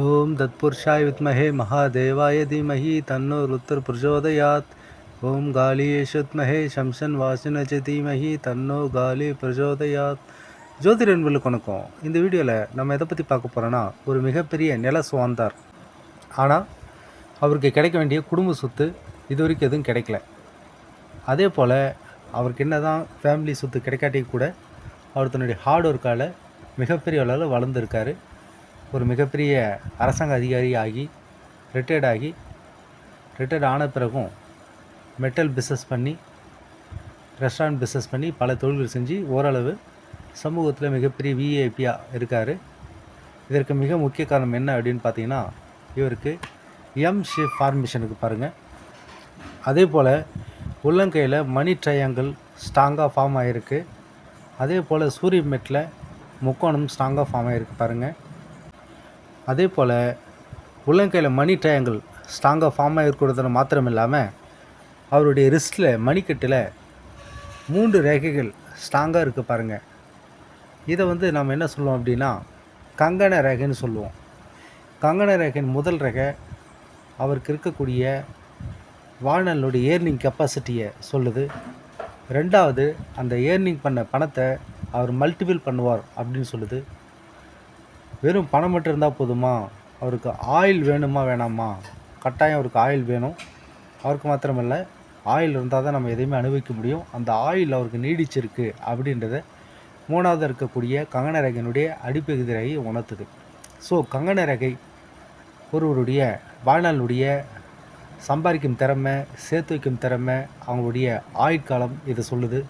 ஓம் தத்புருஷாய் வித்மஹே மகாதேவாய தீமஹி தன்னோ ருத்தர் பிரச்சோதயாத் ஓம் காலியேஷத்மஹே சம்சன் வாசினச்ச தீமஹி தன்னோ காலி பிரச்சோதயாத் ஜோதிட என்பர்களுக்கு வணக்கம் இந்த வீடியோவில் நம்ம எதை பற்றி பார்க்க போகிறோன்னா ஒரு மிகப்பெரிய நில சுவாந்தார். ஆனால் அவருக்கு கிடைக்க வேண்டிய குடும்ப சொத்து இது வரைக்கும் எதுவும் கிடைக்கல. அதே போல் அவருக்கு என்ன தான் ஃபேமிலி சொத்து கிடைக்காட்டி கூட அவர் தன்னுடைய ஹார்ட் ஒர்க்கால் மிகப்பெரிய அளவில் வளர்ந்துருக்காரு. ஒரு மிகப்பெரிய அரசாங்க அதிகாரி ஆகி ரிட்டையர்ட் ஆகி ரிட்டையர்ட் ஆன பிறகும் மெட்டல் பிஸ்னஸ் பண்ணி ரெஸ்டாரண்ட் பிஸ்னஸ் பண்ணி பல தொழில்கள் செஞ்சு ஓரளவு சமூகத்தில் மிகப்பெரிய விஐபியாக இருக்கார். இதற்கு மிக முக்கிய காரணம் என்ன அப்படின்னு பார்த்தீங்கன்னா இவருக்கு எம் ஷேப் ஃபார்மேஷனுக்கு பாருங்கள் அதே போல் உள்ளங்கையில் மணி ட்ரையாங்கிள் ஸ்ட்ராங்காக ஃபார்ம் ஆகிருக்கு அதே போல் சூரிய மெட்டில் முக்கோணம் ஸ்ட்ராங்காக ஃபார்ம் ஆகிருக்கு பாருங்கள் அதே போல் உள்ளங்கையில் மணி ட்ரையாங்கிள் ஸ்ட்ராங்காக ஃபார்ம் ஆகிருக்கிறது மாத்திரம் இல்லாமல் அவருடைய ரிஸ்ட்டில் மணிக்கட்டில் மூன்று ரேகைகள் ஸ்ட்ராங்காக இருக்குது பாருங்கள் இதை வந்து நம்ம என்ன சொல்லுவோம் அப்படின்னா கங்கண ரேகைன்னு சொல்லுவோம். கங்கண ரேகையின் முதல் ரேகை அவருக்கு இருக்கக்கூடிய வாழ்நாளுடைய ஏர்னிங் கெப்பாசிட்டியை சொல்லுது. ரெண்டாவது அந்த ஏர்னிங் பண்ண பணத்தை அவர் மல்டிபிள் பண்ணுவார் அப்படின்னு சொல்லுது. வெறும் பணம் மட்டும் இருந்தால் போதுமா? அவருக்கு ஆயில் வேணுமா வேணாமா? கட்டாயம் அவருக்கு ஆயில் வேணும். அவருக்கு மாத்திரமில்லை ஆயில் இருந்தால் தான் நம்ம எதையுமே அனுபவிக்க முடியும். அந்த ஆயில் அவருக்கு நீடிச்சிருக்கு அப்படின்றத மூணாவது இருக்கக்கூடிய கங்கன ரகையினுடைய அடிப்பகுதி உணர்த்துது. ஸோ கங்கன ரகை ஒருவருடைய வாழ்நாளுடைய சம்பாதிக்கும் திறமை சேர்த்து வைக்கும் திறமை அவங்களுடைய ஆயுட்காலம் இதை சொல்லுது.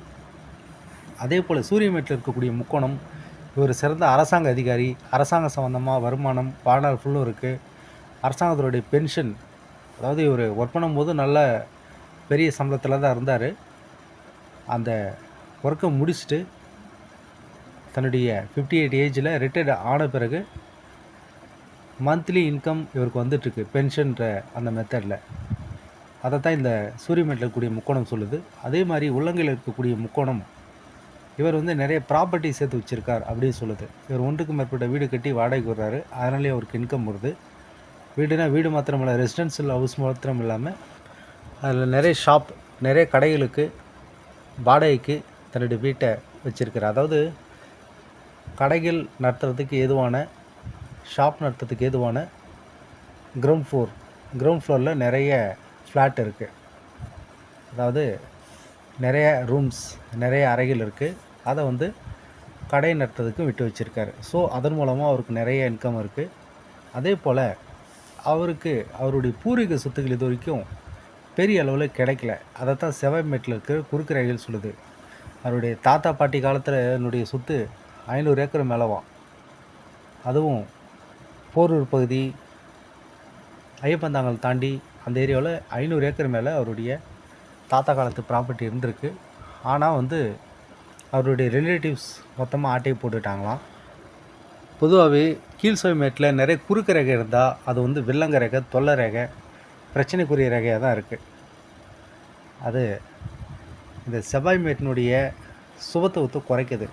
அதே போல் சூரியமேட்டில் இருக்கக்கூடிய முக்கோணம் இவர் சிறந்த அரசாங்க அதிகாரி அரசாங்க சம்மந்தமாக வருமானம் வாழ்நாள் ஃபுல்லும் இருக்குது அரசாங்கத்தினுடைய பென்ஷன் அதாவது இவர் ஒர்க் பண்ணும்போது நல்ல பெரிய சம்பளத்தில் தான் இருந்தார். அந்த ஒர்க்கை முடிச்சுட்டு தன்னுடைய ஃபிஃப்டி எயிட் ஏஜில் ரிட்டையர்டு ஆன பிறகு மந்த்லி இன்கம் இவருக்கு வந்துட்டுருக்கு பென்ஷன்ற அந்த மெத்தடில் அதை தான் இந்த சூரியமேட்டில் இருக்கக்கூடிய முக்கோணம் சொல்லுது. அதே மாதிரி உள்ளங்கையில் இருக்கக்கூடிய முக்கோணம் இவர் வந்து நிறைய ப்ராப்பர்ட்டி சேர்த்து வச்சுருக்கார் அப்படின்னு சொல்லுது. இவர் ஒன்றுக்கு மேற்பட்ட வீடு கட்டி வாடகைக்கு வர்றாரு அதனாலே அவருக்கு இன்கம் வருது. வீடுனா வீடு மாத்திரமில்ல ரெசிடென்ஷியல் ஹவுஸ் மாத்திரம் இல்லாமல் அதில் நிறைய ஷாப் நிறைய கடைகளுக்கு வாடகைக்கு தன்னுடைய வீட்டை வச்சுருக்கிறார். அதாவது கடைகள் நடத்துறதுக்கு ஏதுவான ஷாப் நடத்துறதுக்கு ஏதுவான கிரவுண்ட் ஃப்ளோர் கிரவுண்ட் ஃப்ளோரில் நிறைய ஃப்ளாட் இருக்குது அதாவது நிறைய ரூம்ஸ் நிறைய அறைகள் இருக்குது அதை வந்து கடை நடத்துறதுக்கு விட்டு வச்சுருக்காரு. ஸோ அதன் மூலமாக அவருக்கு நிறைய இன்கம் இருக்குது அதே போல் அவருக்கு அவருடைய பூர்வீக சொத்துக்கள் இது வரைக்கும் பெரிய அளவில் கிடைக்கல. அதை தான் செவ்வாய்மேட்டில் இருக்கிற குறுக்கு ரயில் சொல்லுது. அவருடைய தாத்தா பாட்டி காலத்தில் என்னுடைய சொத்து ஐநூறு ஏக்கர் மேலவாம். அதுவும் போரூர் பகுதி ஐயப்பந்தாங்கல் தாண்டி அந்த ஏரியாவில் ஐநூறு ஏக்கர் மேலே அவருடைய தாத்தா காலத்து ப்ராப்பர்ட்டி இருந்திருக்கு. ஆனால் வந்து அவருடைய ரிலேட்டிவ்ஸ் மொத்தமாக ஆட்டையை போட்டுட்டாங்களாம். பொதுவாகவே கீழ் மேட்டில் நிறைய குறுக்கு ரேகை இருந்தால் அது வந்து வில்லங்க ரேகை தொல்லை ரேகை பிரச்சனைக்குரிய ரேகையாக தான் இருக்குது அது இந்த செவ்வாய் மேட்டினுடைய சுபத்துவத்தை குறைக்குது.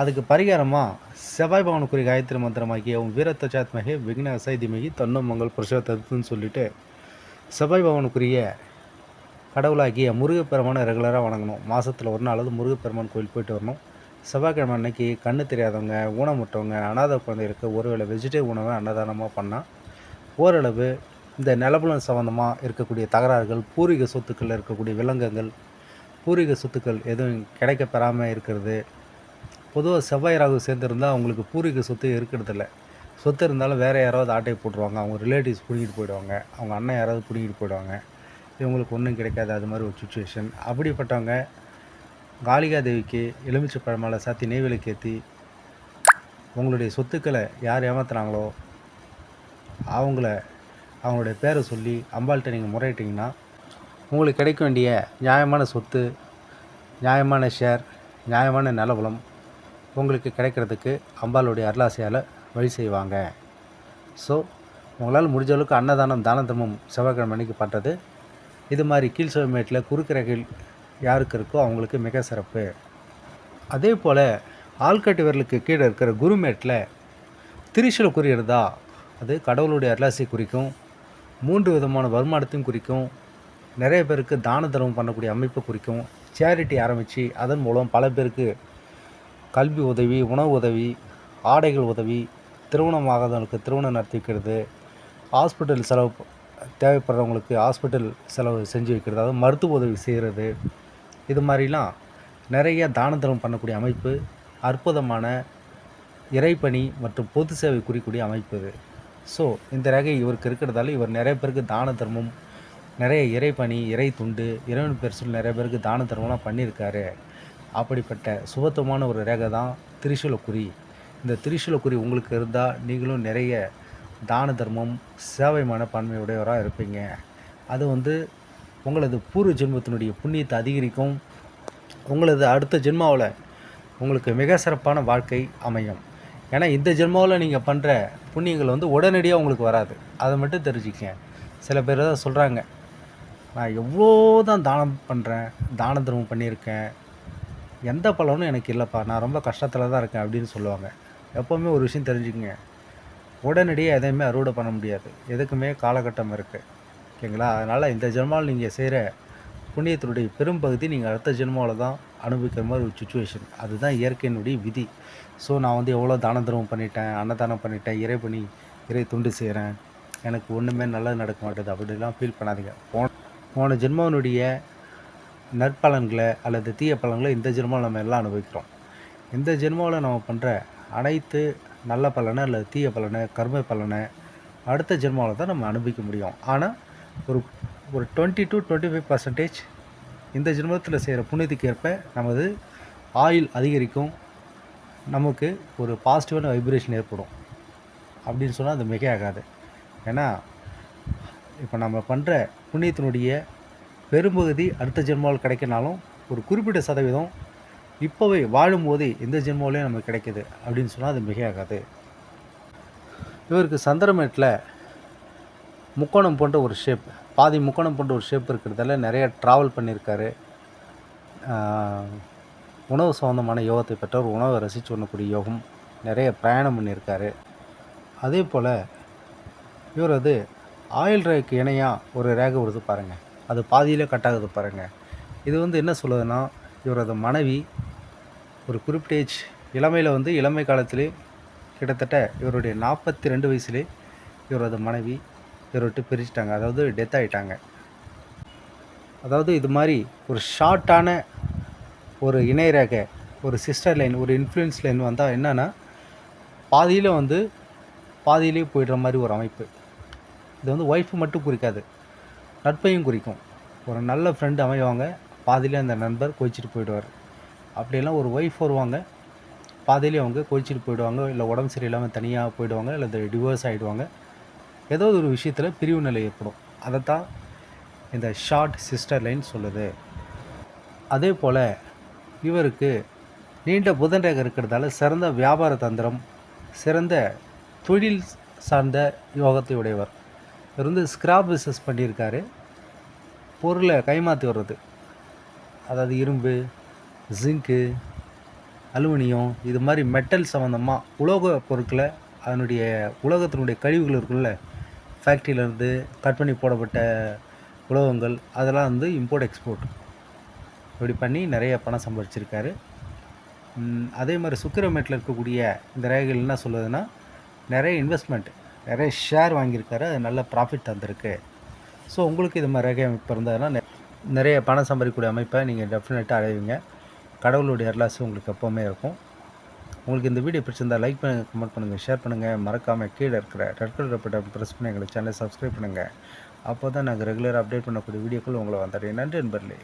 அதுக்கு பரிகாரமாக செவ்வாய் பவனுக்குரிய காயத்ரி மந்திரமாகிய உன் வீரத்தச்சாத்மகே விக்ன திமகி தன்னும் மங்கள் புருஷோத்தத்துன்னு சொல்லிட்டு செவ்வாய் பவனுக்குரிய கடவுளாகிய முருகப்பெருமானை ரெகுலராக வணங்கணும். மாதத்தில் ஒரு நாளாவது முருகப்பெருமான் கோயில் போயிட்டு வரணும். செவ்வாய்க்கிழமை அன்னைக்கு கண்ணு தெரியாதவங்க ஊனமுட்டவங்க அனாதை குழந்தைகளுக்கு ஒருவேளை வெஜிடேரியன் உணவை அன்னதானமாக பண்ணால் ஓரளவு இந்த நிலபுலம் சம்மந்தமாக இருக்கக்கூடிய தகராறுகள் பூர்வீக சொத்துக்களில் இருக்கக்கூடிய விலங்குகள் பூர்வீக சொத்துக்கள் எதுவும் கிடைக்க பெறாமல் இருக்கிறது. பொதுவாக செவ்வாய் ராகு சேர்ந்துருந்தால் அவங்களுக்கு பூர்வீக சொத்து இருக்கிறதில்ல சொத்து இருந்தாலும் வேறு யாராவது ஆட்டையை போட்டுருவாங்க. அவங்க ரிலேட்டிவ்ஸ் பிடிங்கிட்டு போயிடுவாங்க. அவங்க அண்ணன் யாராவது பிடிங்கிட்டு போயிடுவாங்க. இவங்களுக்கு ஒன்றும் கிடைக்காது அது மாதிரி ஒரு சுச்சுவேஷன் அப்படிப்பட்டவங்க காளிகா தேவிக்கு எலுமிச்சை பழமால சாத்தி நெய்விளக்கு ஏற்றி உங்களுடைய சொத்துக்களை யார் ஏமாத்துறாங்களோ அவங்கள அவங்களுடைய பேரை சொல்லி அம்பாள்கிட்ட நீங்கள் முறையிட்டிங்கன்னா உங்களுக்கு கிடைக்க வேண்டிய நியாயமான சொத்து நியாயமான ஷேர் நியாயமான நிலவலம் உங்களுக்கு கிடைக்கிறதுக்கு அம்பாளுடைய அருளாசையால் வழி செய்வாங்க. ஸோ உங்களால் முடிஞ்ச அளவுக்கு அன்னதானம் தான தர்மம் செவ்வாய்க்கிழமை அன்னைக்கு பண்ணுறது இது மாதிரி கீழ் சிவமேட்டில் குறுக்கிறைகள் யாருக்கு இருக்கோ அவங்களுக்கு மிக சிறப்பு. அதே போல் ஆள்காட்டு விரலுக்கு கீழே இருக்கிற குருமேட்டில் திரிசூல குறி இருந்தால் அது கடவுளுடைய அருளாசி குறிக்கும். மூன்று விதமான வருமானத்தையும் குறிக்கும். நிறைய பேருக்கு தான தர்மம் பண்ணக்கூடிய அமைப்பை குறிக்கும். சேரிட்டி ஆரம்பித்து அதன் மூலம் பல பேருக்கு கல்வி உதவி உணவு உதவி ஆடைகள் உதவி திருமணமாகாதவங்களுக்கு திருமணம் நடத்தி வைக்கிறது ஹாஸ்பிட்டல் செலவு தேவைப்படுறவங்களுக்கு ஹாஸ்பிட்டல் செலவு செஞ்சு வைக்கிறது அதாவது மருத்துவ உதவி செய்கிறது இது மாதிரிலாம் நிறைய தான தர்மம் பண்ணக்கூடிய அமைப்பு அற்புதமான இறைப்பணி மற்றும் பொது சேவை குறிக்கூடிய அமைப்பு இது. ஸோ இந்த ரகை இவருக்கு இருக்கிறதால இவர் நிறைய பேருக்கு தான தர்மம் நிறைய இறைப்பணி இறை துண்டு இறைவன் பேர் சொல்லி நிறைய பேருக்கு தான தர்மம்லாம் பண்ணியிருக்காரு. அப்படிப்பட்ட சுபத்துவமான ஒரு ரேகை தான் திரிசூலக்குறி இந்த திரிசூலக்குறி உங்களுக்கு இருந்தால் நீங்களும் நிறைய தான தர்மம் சேவை மனப்பான்மையுடையவராக இருப்பீங்க. அது வந்து உங்களது பூர்வ ஜென்மத்தினுடைய புண்ணியத்தை அதிகரிக்கும். உங்களது அடுத்த ஜென்மாவில் உங்களுக்கு மிக சிறப்பான வாழ்க்கை அமையும். ஏன்னா இந்த ஜென்மாவில் நீங்கள் பண்ணுற புண்ணியங்கள் வந்து உடனடியாக உங்களுக்கு வராது. அதை மட்டும் தெரிஞ்சுக்க சில பேர் தான் சொல்கிறாங்க நான் எவ்வளோ தான் தானம் பண்ணுறேன் தான தர்மம் பண்ணியிருக்கேன். எந்த பலனும் எனக்கு இல்லைப்பா. நான் ரொம்ப கஷ்டத்தில் தான் இருக்கேன் அப்படின்னு சொல்லுவாங்க. எப்போவுமே ஒரு விஷயம் தெரிஞ்சுக்கங்க. உடனடியாக எதையுமே அறுவடை பண்ண முடியாது. எதுக்குமே காலகட்டம் இருக்குது ஓகேங்களா? அதனால் இந்த ஜென்மாவில் நீங்கள் செய்கிற புண்ணியத்தினுடைய பெரும்பகுதி நீங்கள் அடுத்த ஜென்மாவில் தான் அனுபவிக்கிற மாதிரி ஒரு சுச்சுவேஷன் அதுதான் இயற்கையினுடைய விதி. ஸோ நான் வந்து எவ்வளோ தான தர்மம் பண்ணிட்டேன் அன்னதானம் பண்ணிட்டேன் இறை பண்ணி இறை துண்டு செய்கிறேன் எனக்கு ஒன்றுமே நல்லது நடக்க மாட்டேது. அப்படிலாம் ஃபீல் பண்ணாதீங்க. போன போன ஜென்மாவினுடைய நற்பலன்களை அல்லது தீய பலன்களை இந்த ஜென்மாவில் நம்ம எல்லாம் அனுபவிக்கிறோம். இந்த ஜென்மாவில் நம்ம பண்ணுற அனைத்து நல்ல பலனை அல்லது தீய பலனை கர்ம பலனை அடுத்த ஜென்மாவில் தான் நம்ம அனுபவிக்க முடியும். ஆனால் ஒரு ஒரு twenty to twenty five percentage இந்த ஜென்மத்தில் செய்கிற புண்ணியத்துக்கு ஏற்ப நமது ஆயில் அதிகரிக்கும். நமக்கு ஒரு பாசிட்டிவான வைப்ரேஷன் ஏற்படும். அப்படின்னு சொன்னால் அது மிக ஆகாது. ஏன்னா இப்போ நம்ம பண்ணுற புண்ணியத்தினுடைய பெரும்பகுதி அடுத்த ஜென்மாவில் கிடைக்கனாலும் ஒரு குறிப்பிட்ட சதவீதம் இப்போவே வாழும்போதே இந்த ஜென்மாவிலே நமக்கு கிடைக்குது அப்படின்னு சொன்னால் அது மிகையாகாது. இவருக்கு சந்திரமேட்டில் முக்கோணம் போன்ற ஒரு ஷேப் பாதி முக்கோணம் போன்ற ஒரு ஷேப் இருக்கிறதால நிறைய ட்ராவல் பண்ணியிருக்காரு. உணவு சம்மந்தமான யோகத்தை பெற்றவர் உணவை ரசித்து உண்ணக்கூடிய யோகம் நிறைய பிரயாணம் பண்ணியிருக்காரு. அதே போல் இவர் அது ஆயில் ரேக்கு இணையாக ஒரு ரேகை வருது பாருங்கள் அது பாதியிலே கட்டாகுது பாருங்கள் இது வந்து என்ன சொல்லுதுன்னா இவரது மனைவி ஒரு குறிப்பிட்ட ஏஜ் இளமையில் வந்து இளமை காலத்திலே கிட்டத்தட்ட இவருடைய நாற்பத்தி ரெண்டு வயசுலே இவரது மனைவி இவர்கிட்ட விட்டு பிரிச்சிட்டாங்க அதாவது டெத் ஆகிட்டாங்க அதாவது இது மாதிரி ஒரு ஷார்ட்டான ஒரு இணையரேகை ஒரு சிஸ்டர் லைன் ஒரு இன்ஃப்ளூயன்ஸ் லைன் வந்தால் என்னென்னா பாதியில் வந்து பாதியிலே போயிடுற மாதிரி ஒரு அமைப்பு. இது வந்து ஒய்ஃபு மட்டும் குறிக்காது நட்பையும் குறிக்கும். ஒரு நல்ல ஃப்ரெண்டு அமைவாங்க பாதியிலே அந்த நண்பர் கோச்சிட்டு போயிடுவார். அப்படியெல்லாம் ஒரு ஒய்ஃப் வருவாங்க. பாதையிலே அவங்க கோச்சிட்டு போயிடுவாங்க. இல்லை உடம்பு சரியில்லாமல் தனியாக போயிடுவாங்க. இல்லை டிவோர்ஸ் ஆகிடுவாங்க ஏதோ ஒரு விஷயத்தில் பிரிவு நிலை ஏற்படும். அதைத்தான் இந்த ஷார்ட் சிஸ்டர் லைன் சொல்லுது. அதே போல் இவருக்கு நீண்ட புதன் ரேகை இருக்கிறதால சிறந்த வியாபார தந்திரம் சிறந்த தொழில் சார்ந்த யோகத்தை உடையவர். இவர் வந்து ஸ்கிராப் பிஸ்னஸ் பண்ணியிருக்காரு. பொருளை கைமாற்றி வர்றது. அதாவது இரும்பு ஜிங்க்கு அலுமினியம் இது மாதிரி மெட்டல் சம்மந்தமாக உலோக பொருட்களை அதனுடைய உலகத்தினுடைய கழிவுகள் இருக்குல்ல ஃபேக்ட்ரியிலேருந்து கட் பண்ணி போடப்பட்ட உலோகங்கள் அதெல்லாம் வந்து இம்போர்ட் எக்ஸ்போர்ட் இப்படி பண்ணி நிறைய பணம் சம்பாதிச்சிருக்காரு. அதே மாதிரி சுக்கிரமேட்டில் இருக்கக்கூடிய இந்த ரேகைகள் என்ன சொல்லுதுன்னா நிறைய இன்வெஸ்ட்மெண்ட் நிறைய ஷேர் வாங்கியிருக்காரு அது நல்ல ப்ராஃபிட் தந்திருக்கு. ஸோ உங்களுக்கு இது மாதிரி ரேகை அமைப்பு இருந்ததுன்னா நெ- நிறைய பணம் சம்பாதிக்கக்கூடிய அமைப்பை நீங்கள் டெஃபினட்டாக அடைவீங்க. கடவுளுடைய அருளாசி உங்களுக்கு எப்போவுமே இருக்கும். உங்களுக்கு இந்த வீடியோ பிடிச்சிருந்தால் லைக் பண்ணுங்கள் கமெண்ட் பண்ணுங்கள் ஷேர் பண்ணுங்கள் மறக்காமல் கீழே இருக்கிற ரெட் கலர் பட்டன் ப்ரெஸ் பண்ணி எங்களை சேனலை சப்ஸ்கிரைப் பண்ணுங்கள் அப்போ தான் நாங்கள் ரெகுலராக அப்டேட் பண்ணக்கூடிய வீடியோக்கள் உங்களை வந்தடையும். நன்றி நண்பர்களே.